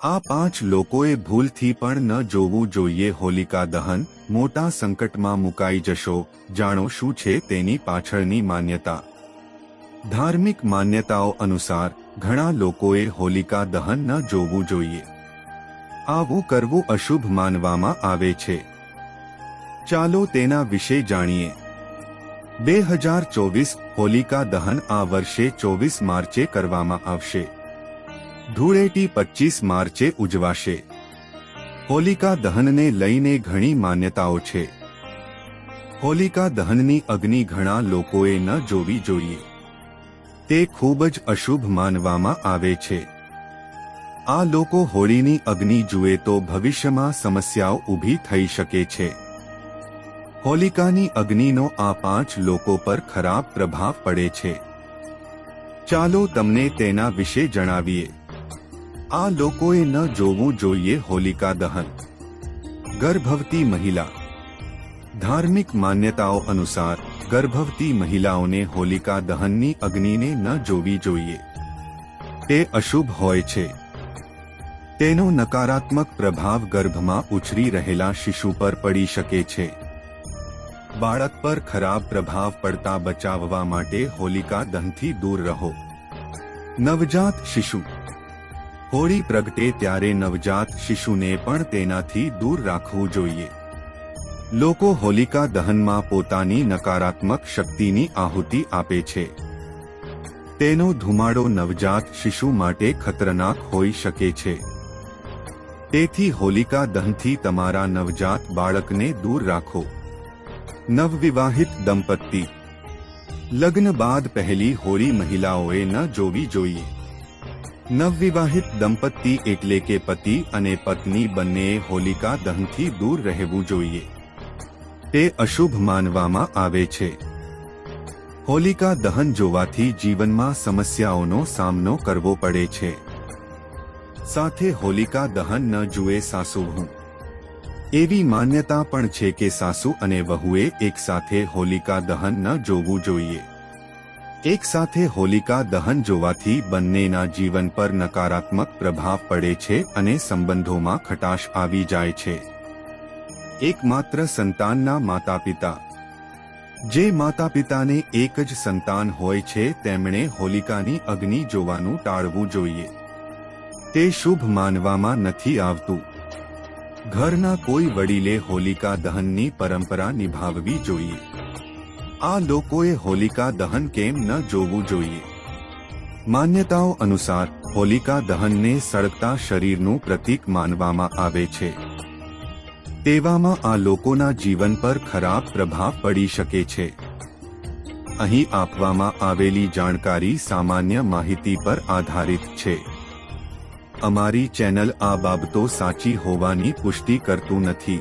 આ પાંચ લોકોએ ભૂલથી પણ ન જોવું જોઈએ. હોલિકા દહન, મોટા સંકટમાં મુકાઈ જશો. જાણો શું છે તેની પાછળની માન્યતા. ધાર્મિક માન્યતાઓ અનુસાર, ઘણા લોકોએ હોલિકા દહન ન જોવું જોઈએ. આવું કરવું અશુભ માનવામાં આવે છે. ચાલો તેના વિશે જાણીએ. બે હજાર ચોવીસ, હોલિકા દહન આ વર્ષે ચોવીસ માર્ચે કરવામાં આવશે. ધૂળેટી પચીસ માર્ચે ઉજવાશે. હોલિકા દહનને લઈને ઘણી માન્યતાઓ છે. હોલિકા દહનની અગ્નિ ઘણા લોકોએ ન જોવી જોઈએ. તે ખૂબ જ અશુભ માનવામાં આવે છે. આ લોકો હોળીની અગ્નિ જુએ તો ભવિષ્યમાં સમસ્યાઓ ઊભી થઈ શકે છે. હોલિકાની અગ્નિનો આ પાંચ લોકો પર ખરાબ પ્રભાવ પડે છે. ચાલો તમને તેના વિશે જણાવીએ. આ લોકોએ ન જોવું જોઈએ હોલિકા દહન. ગર્ભવતી મહિલા. ધાર્મિક માન્યતાઓ અનુસાર, ગર્ભવતી મહિલાઓને હોલિકા દહનની અગ્નિને ન જોવી જોઈએ. તે અશુભ હોય છે. તેનો નકારાત્મક પ્રભાવ ગર્ભમાં ઉછરી રહેલા શિશુ પર પડી શકે છે. બાળક પર ખરાબ પ્રભાવ પડતા બચાવવા માટે હોલિકા દહનથી દૂર રહો. નવજાત શિશુ. હોળી પ્રગટે ત્યારે નવજાત શિશુને પણ તેનાથી દૂર રાખવું જોઈએ. લોકો હોલિકા દહનમાં પોતાની નકારાત્મક શક્તિની આહુતિ આપે છે. તેનો ધુમાડો નવજાત શિશુ માટે ખતરનાક હોઈ શકે છે. તેથી હોલિકા દહનથી તમારા નવજાત બાળકને દૂર રાખો. નવવિવાહિત દંપતી. લગ્ન બાદ પહેલી હોળી મહિલાઓએ ન જોવી જોઈએ. નવવિવાહિત દંપતી એટલે કે પતિ અને પત્ની બંનેએ હોલિકા દહનથી દૂર રહેવું જોઈએ. તે અશુભ માનવામાં આવે છે. હોલિકા દહન જોવાથી જીવનમાં સમસ્યાઓનો સામનો કરવો પડે છે. સાથે હોલિકા દહન ન જુએ સાસુ હું એવી માન્યતા પણ છે કે સાસુ અને વહુએ એકસાથે હોલિકા દહન ન જોવું જોઈએ. એક સાથે હોલિકા દહન જોવાથી બંનેના જીવન પર નકારાત્મક પ્રભાવ પડે છે અને સંબંધોમાં ખટાશ આવી જાય છે. એકમાત્ર સંતાનના માતા પિતા જે માતા પિતાને એક જ સંતાન હોય છે, તેમણે હોલિકાની અગ્નિ જોવાનું ટાળવું જોઈએ. તે શુભ માનવામાં નથી આવતું. ઘરના કોઈ વડીલે હોલિકા દહનની પરંપરા નિભાવવી જોઈએ. આ લોકોએ હોલિકા દહન કેમ ન જોવું જોઈએ? માન્યતાઓ અનુસાર, હોલિકા દહનને સળગતા શરીરનું પ્રતીક માનવામાં આવે છે. તેવામાં આ લોકોના જીવન પર ખરાબ પ્રભાવ પડી શકે છે. અહીં આપવામાં આવેલી જાણકારી સામાન્ય માહિતી પર આધારિત છે. અમારી ચેનલ આ બાબતો સાચી હોવાની પુષ્ટિ કરતું નથી.